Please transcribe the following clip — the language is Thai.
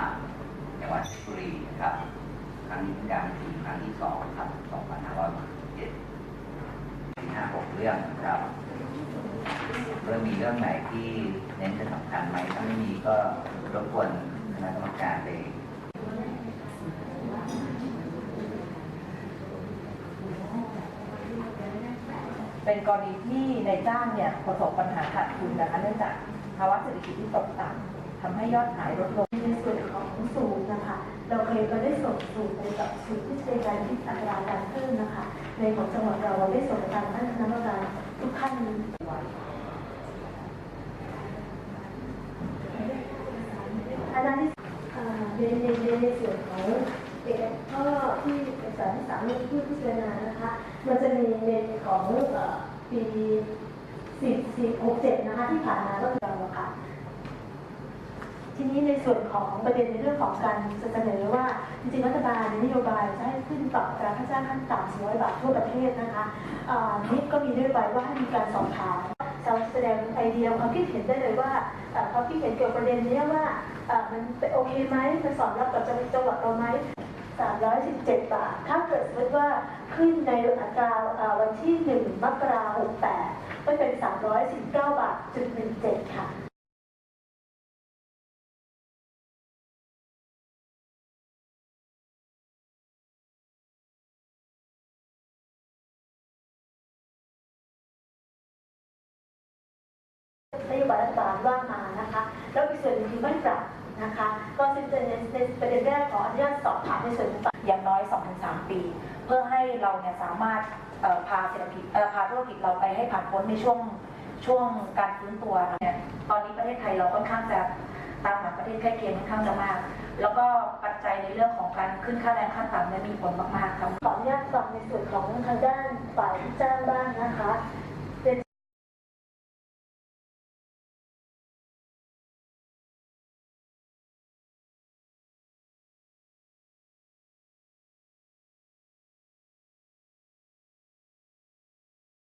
ต่างจังหวัดเพชรบุรีนะครับ ครั้งนี้เป็นการประชุมครั้งที่สองครับ2567สี่ห้าหกเรื่องนะครับเรื่องมีเรื่องไหนที่เน้นจะสำคัญไหมถ้าไม่มีก็รบกวนคณะกรรมการไปเป็นกรณีที่นายจ้างเนี่ยประสบปัญหาขาดทุนนะคะเนื่องจากภาวะเศรษฐกิจที่ตกต่ำ ทำให้ยอดขายลดลงในส่วนของสูตรนะคะ เราเคยเราได้ส่งสูตรไปกับสูตรที่เป็นการคิดอัตราการเพิ่มนะคะ ในของจังหวัดเราเราได้ส่งไปทางท่านคณะกรรมการทุกขั้นอันนั้นที่เอ่อในในในในส่วนของเอกข้อที่เอกสารที่สามที่พูดพิจารณานะคะ มันจะมีในของปีสี่สี่หกเจ็ดนะคะที่ผ่านมาก็คือเราค่ะ ทีนี้ในส่วนของประเด็นในเรื่องของการเสนอว่าจริงๆรัฐบาลในนโยบายจะให้ขึ้นปรับอัตราค่าจ้างขั้นต่ำ400บาททั่วประเทศนะคะนี่ก็มีนโยบายว่าให้มีการสอบถามสามาแสดงไอเดียความคิดเห็นได้เลยว่าความคิดเห็นเกี่ยวกับประเด็นนี้ว่ามันโอเคไหมมันสอดรับกับจังหวัดเราไหม317 บาท ถ้าเกิดสมมติว่าขึ้นในอัตราวันที่ 1 มกราคม68ก็เป็น 319 บาทจุด17 ค่ะ นโยบายรัฐบาลว่ามานะคะ แล้วอีกส่วนหนึงคือไม่ปรับนะคะก็ซึ่งในในประเด็นแรกขออนุญาตสอบถามในส่วนองอย่างน้อย 2-3 ปี เพื่อให้เราเนี่ยสามารถพาเศรษฐกิจพาธุรกิจเราไปให้ผ่านพ้นในช่วงช่วงการฟื้นตัวเนี่ยตอนนี้ประเทศไทยเราค่อนข้างจะตามหลังประเทศใกล้เคียงค่อนข้างจะมาก แล้วก็ปัจจัยในเรื่องของการขึ้นค่าแรงขั้นต่ำเนี่ยมีผลมากๆครับขออนุญาตฟังในส่วนของทางด้านฝ่ายจ้างบ้างนะคะ